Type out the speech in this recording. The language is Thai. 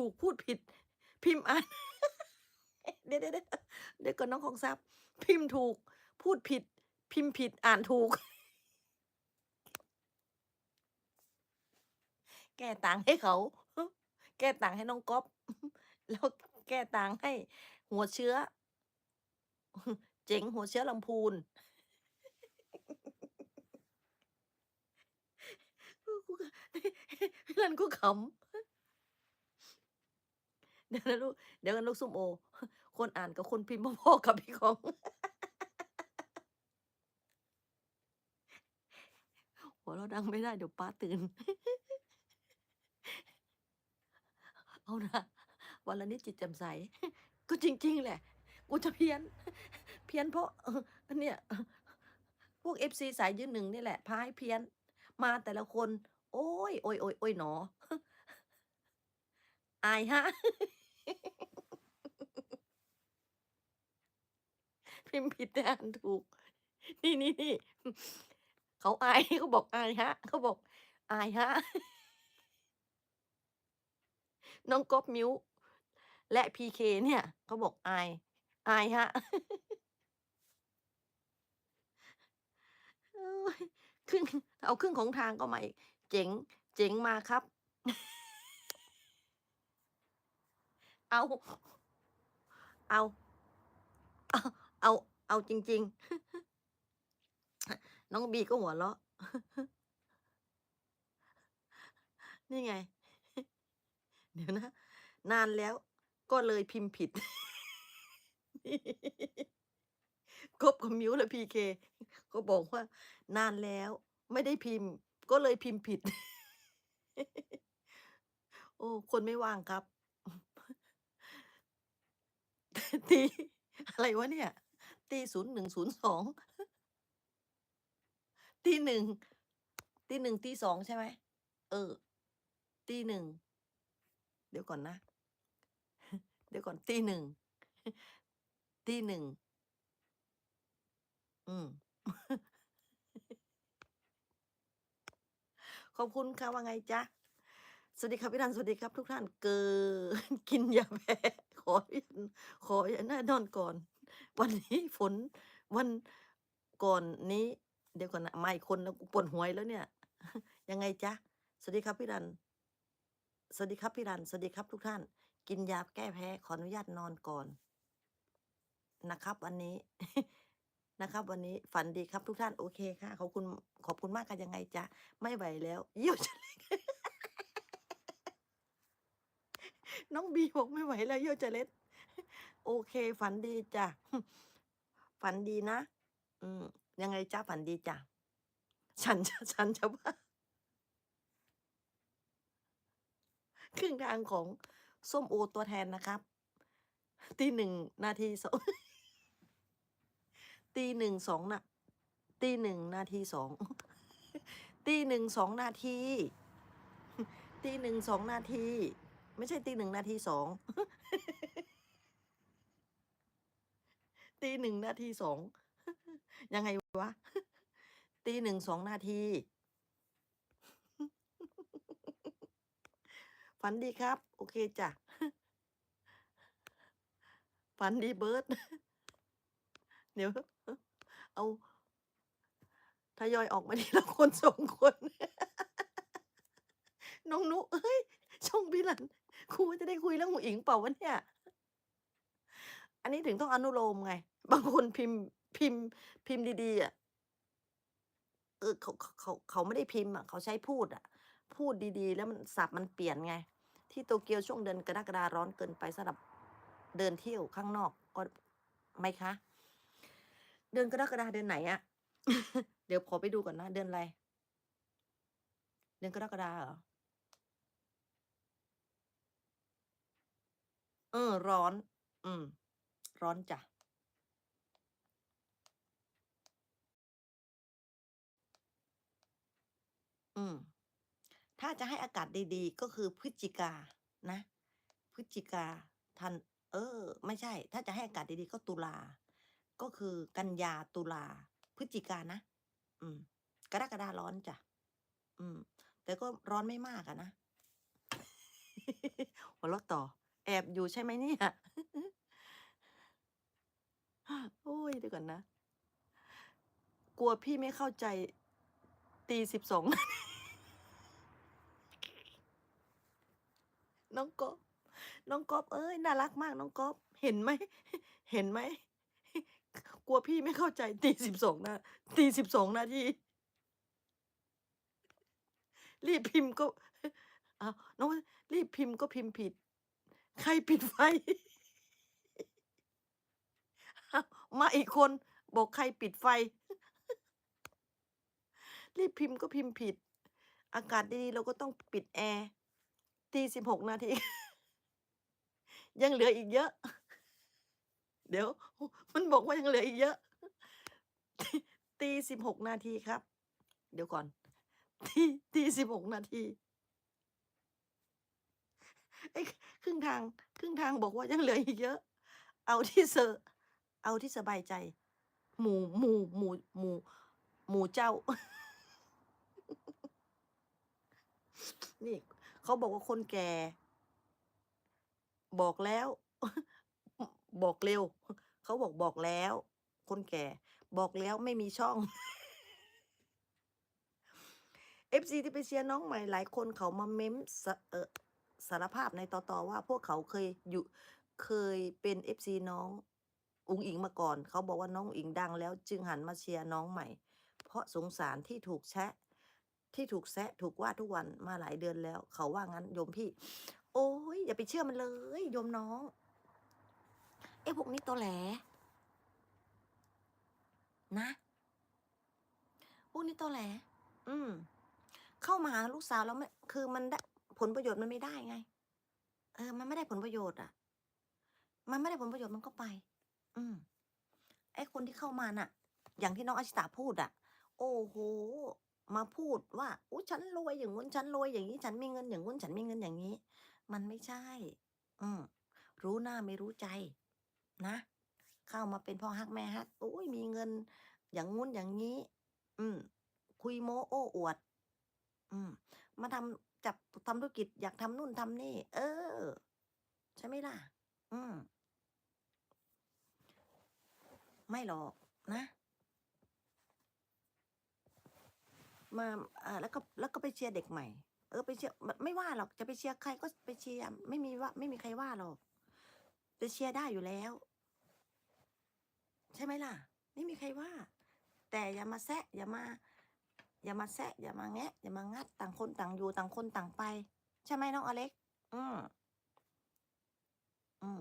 ถูกพูดผิด พิมพ์อ่านเดี๋ยวเดี๋ยวเดี๋ยวเดี๋ยวก่อนน้องของทรัพย์ พิมพ์ถูก พูดผิด พิมพ์ผิดอ่านถูก แก้ต่างให้เขา แก้ต่างให้น้องก๊อฟแล้วแก้ต่างให้ หัวเชื้อ เจ๋งหัวเชื้อลำพูนกูก็พี่รันก็ขำ เดี๋ยวนะลูกเดี๋ยวกันลูกส้มโอ คนอ่านกับคนพิมพ์พ่อๆกับพี่ของ หัวเราดังไม่ได้เดี๋ยวป๊าตื่น เอานะวันละนิดจิตแจ่มใส ก็จริง ๆ แหละ กูจะเพี้ยน เพี้ยนเพราะเอออันเนี่ย พวก FC สายยืนหนึ่งนี่แหละ พาให้เพี้ยน มาแต่ละคน โอ๊ยโอ๊ยโอ๊ยโอ๊ยหนออายฮะ พิมพ์ผิดแต่อ่านถูก นี่นี่นี่เขาอายเขาบอกอายฮะเขาบอก อายฮะ น้องก๊อฟมิ้วและพีเคเนี่ยเขาบอกอาย อายฮะโอ๊ยครึ่งเอาครึ่งของทางก็มาอีกเจ๋ง เจ๋งมาครับ เอา เอา เอาเอาจริง ๆ น้องบีก็หัวเราะนี่ไง เดี๋ยวนะ นานแล้วก็เลยพิมพ์ผิดคบกับมิ้วและพีเคก็บอกว่า นานแล้ว ไม่ได้พิมพ์ ก็เลยพิมพ์ผิด โอ้ คนไม่ว่างครับตีอะไรวะเนี่ย ตี01:02ตี1ตี1ตี2ใช่ไหมเออตี1เดี๋ยวก่อนนะ เดี๋ยวก่อนตี1ตี1อืมขอบคุณค่ะว่าไงจ๊ะสวัสดีครับพี่รันสวัสดีครับ ทุกท่านเกินกินยาแพ้ขอขออนุญานอนก่อน วันนี้ฝนวันก่อนนี้ เดี๋ยวก่อนนะมาอีกคนแล้วปวดหัวอีกแล้วเนี่ย ยังไงจ๊ะ สวัสดีครับพี่รัน สวัสดีครับพี่รัน สวัสดีครับทุกท่าน กินยาแก้แพ้ขออนุญาตนอนก่อนนะครับ วันนี้นะครับ วันนี้ฝันดีครับทุกท่านโอเคค่ะขอบคุณขอบคุณมากค่ะยังไงจ๊ะไม่ไหวแล้วเยี่ยวจะเล็ดน้องบีบอกไม่ไหวแล้วเยี่ยวจะเล็ด โอเค ฝันดีจ้ะ ฝันดีนะ อืม ยังไงจ๊ะฝันดีจ้ะ ฉันจะฉันจะว่าครึ่งทางของส้มโอตัวแทนนะครับ ตี1นาทีสองตี1 2น่ะตี1นาที2ตี1 2นาทีตี1 2นาที ไม่ใช่ตี1นาที2 ตี1นาที2ยังไงวะ ตี1 2นาทีฝันดีครับ โอเคจ้ะฝันดีเบิร์ดเดี๋ยว เอาทยอยออกมาทีละคน2คน น้องนุเฮ้ยช่องพี่รันครูจะได้คุยเรื่องอุ๋งอิ๋งเปล่าวะเนี่ย อันนี้ถึงต้องอนุโลมไง บางคนพิมพ์พิมพ์ พิมพ์ดีๆอะเออเขาเขาเขาเขาไม่ได้พิมพ์อะเขาใช้พูดอะ พูดดีๆ แล้วมันศัพท์มันเปลี่ยนไง ที่โตเกียวช่วงเดือนกรกฎาร้อนเกินไปสำหรับเดินเที่ยวข้างนอกก็ไหมคะ?เดือนกรกฎาเดือนไหนอะ?เดี๋ยวขอไปดูก่อนนะ เดือนอะไร?เดือนกรกฎาเหรอ?เออร้อน อืม ร้อนจ้ะอืม ถ้าจะให้อากาศดีๆ ก็คือพฤศจิกานะ พฤศจิกาธัน เออ ไม่ใช่ ถ้าจะให้อากาศดีๆ ก็ตุลา ก็คือกันยาตุลา พฤศจิกานะ อืม กรกฎาร้อนจ้ะ อืม แต่ก็ร้อนไม่มากอะนะหัวเราะต่อ แอบอยู่ใช่ไหมเนี่ย โอ้ยเดี๋ยวก่อนนะ กลัวพี่ไม่เข้าใจ ตีสิบสอง น้องก๊อฟน้องก๊อฟเอ้ย น่ารักมาก น้องก๊อฟเห็นไหม เห็นไหม กลัวพี่ไม่เข้าใจ ตีสิบสองนาตีสิบสองนาที รีบพิมพ์ก็อ้าน้องรีบพิมพ์ก็พิมพ์ผิด ใครปิดไฟ อ้าว มาอีกคนบอกใครปิดไฟ รีบพิมพ์ก็พิมพ์ผิด อากาศดีๆเราก็ต้องปิดแอร์ตีสิบหกนาที ยังเหลืออีกเยอะ เดี๋ยว มันบอกว่ายังเหลืออีกเยอะ ตีสิบหกนาทีครับ เดี๋ยวก่อน ตีตีสิบหกนาทีไอ้ครึ่งทาง ครึ่งทางบอกว่ายังเหลืออีกเยอะ เอาที่เซอร์ เอาที่สบายใจ หมู่หมู่หมู่หมู่หมู่เจ้า นี่ เขาบอกว่าคนแก่ บอกแล้ว บอกเร็ว เขาบอกบอกแล้ว คนแก่ บอกแล้วไม่มีช่องเอฟซีที่ไปเชียร์น้องใหม่หลายคนเขามาเม้มสเออสารภาพในต่อ ๆ ว่าพวกเขาเคยอยู่เคยเป็นเอฟซีน้อง อุงอิงมาก่อน เขาบอกว่าน้องอุงอิงดังแล้วจึงหันมาเชียร์น้องใหม่ เพราะสงสารที่ถูกแชะ ที่ถูกแซะถูกว่าทุกวันมาหลายเดือนแล้ว เขาว่างั้นโยมพี่ โอ้ยอย่าไปเชื่อมันเลยโยมน้องไอ้พวกนี้ตอแหลนะพวกนี้ตอแหล อืม เข้ามาหาลูกสาวแล้วไม่คือมันได้ผลประโยชน์มันไม่ได้ไง เออ มันไม่ได้ผลประโยชน์อะ มันไม่ได้ผลประโยชน์มันก็ไป อืมไอ้คนที่เข้ามาน่ะ อย่างที่น้องอาชิตาพูดอะโอ้โห มาพูดว่าอู้ฉันรวยอย่างงู้นฉันรวยอย่างนี้ ฉันมีเงินอย่างงู้นฉันมีเงินอย่างนี้ มันไม่ใช่ อืมรู้หน้าไม่รู้ใจ นะ เข้ามาเป็นพ่อฮักแม่ฮักโอ้ยมีเงิน อย่างงู้นอย่างนี้ อืม คุยโมโอ้อวด อืม มาทำจับทำธุรกิจอยากทำนู่นทำนี่ เออ ใช่ไหมล่ะ อืม ไม่หรอกนะ มาอ่าแล้วก็แล้วก็ไปเชียร์เด็กใหม่ เออไปเชียร์ไม่ว่าหรอกจะไปเชียร์ใครก็ไปเชียร์ไม่มีว่า ไม่มีใครว่าหรอกไปเชียร์ได้อยู่แล้ว ใช่ไหมล่ะ ไม่มีใครว่า แต่อย่ามาแซะอย่ามา อย่ามาแซะอย่ามาแงะ อย่ามางัดต่างคนต่างอยู่ต่างคนต่างไป ใช่ไหมน้องอเล็ก อืมอืม